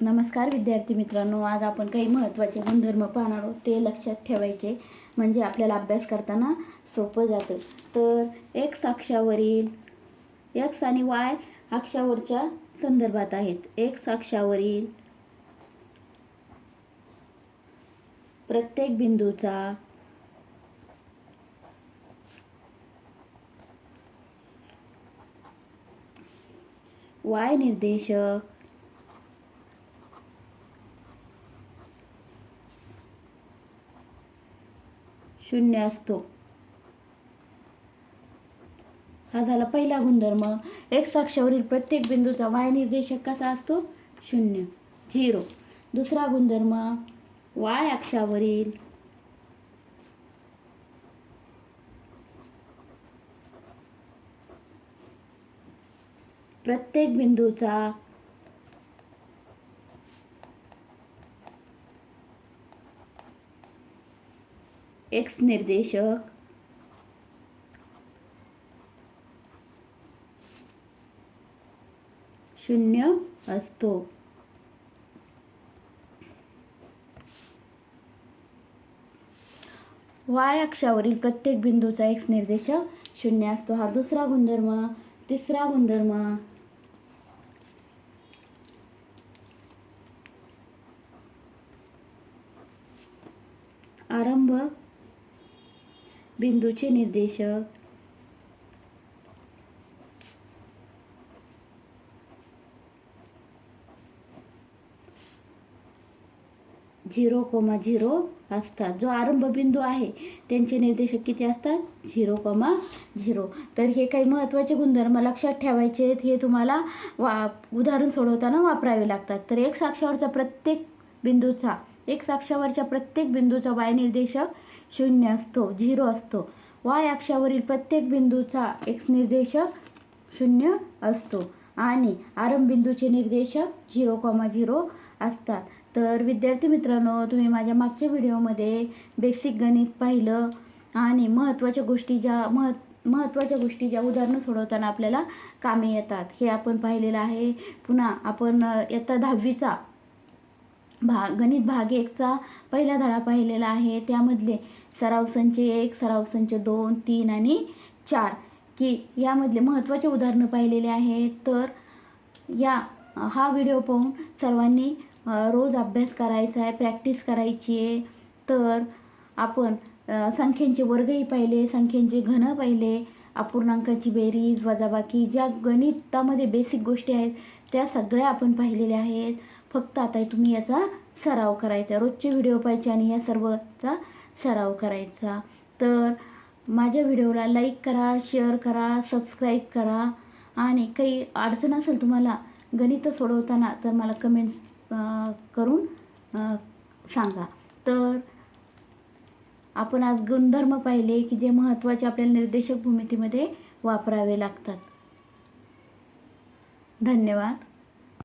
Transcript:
नमस्कार विद्यार्थी मित्रांनो आज आपण काही महत्त्वाचे गुणधर्म पाहणार आहोत. ते लक्षात ठेवायचे म्हणजे आपल्याला अभ्यास करताना सोपं जातं. तर एक्स अक्षावरील एक्स आणि वाय अक्षावरच्या संदर्भात आहेत. एक्स अक्षावरील प्रत्येक बिंदूचा वाय निर्देशक शून्य असतो. हा झाला पहिला गुणधर्म. एक्स अक्षावरील प्रत्येक बिंदूचा वाय निर्देशक कसा असतो? शून्य. झिरो. दुसरा गुणधर्म वाय अक्षावरील प्रत्येक बिंदूचा एक्स निर्देशक. शून्य असतो. वाय अक्षावरील प्रत्येक बिंदूचा एक्स निर्देशक शून्य असतो. हा दुसरा गुणधर्म तिसरा गुणधर्म. आरंभ बिंदूचे निर्देशक. झिरो कोमा झिरो असतात. जो आरंभ बिंदू आहे त्यांचे निर्देशक किती असतात? Zero comma zero. तर हे काही महत्त्वाचे गुणधर्म लक्षात ठेवायचे आहेत. हे तुम्हाला वा उदाहरण सोडवताना वापरावे लागतात. तर एक साक्षावरचा प्रत्येक बिंदूचा एक साक्षावरच्या प्रत्येक बिंदूचा वाय निर्देशक शून्य असतो झिरो असतो. वाय अक्षावरील प्रत्येक बिंदूचा एक्स निर्देशक शून्य असतो आणि आरंभ बिंदूचे निर्देशक झिरो कॉमा झिरो असतात. तर विद्यार्थी मित्रांनो तुम्ही माझ्या मागच्या व्हिडिओमध्ये बेसिक गणित पाहिलं आणि महत्त्वाच्या गोष्टी ज्या महत् महत्त्वाच्या गोष्टी ज्या उदाहरणं सोडवताना आपल्याला कामे येतात. हे आपण पाहिलेलं आहे. पुन्हा आपण इयत्ता दहावीचा भाग गणित भाग एकचा पहिला धडा पाहिलेला आहे. त्यामधले सराव संच एक सराव संच दोन तीन आणि चार. की यामधले महत्त्वाचे उदाहरणं पाहिलेले आहेत. तर या हा व्हिडिओ पाहून सर्वांनी रोज अभ्यास करायचा आहे प्रॅक्टिस करायची आहे. तर आपण संख्यांचे वर्गही पाहिले संख्यांचे घन पाहिले. अपूर्णांकाची बेरीज वजाबाकी ज्या गणितामध्ये बेसिक गोष्टी आहेत त्या सगळ्या आपण पाहिलेल्या आहेत. फक्त आता तुम्ही याचा सराव करायचा. रोजचे व्हिडिओ पाहायचे आणि या सर्वचा सराव करायचा. तर माझ्या व्हिडिओला लाईक करा शेअर करा सबस्क्राईब करा. आणि काही अडचण असेल तुम्हाला गणितं सोडवताना तर मला कमेंट करून सांगा. तर आपण आज गुणधर्म पाहिले की जे महत्त्वाचे आपल्याला निर्देशक भूमितीमध्ये वापरावे लागतात. धन्यवाद.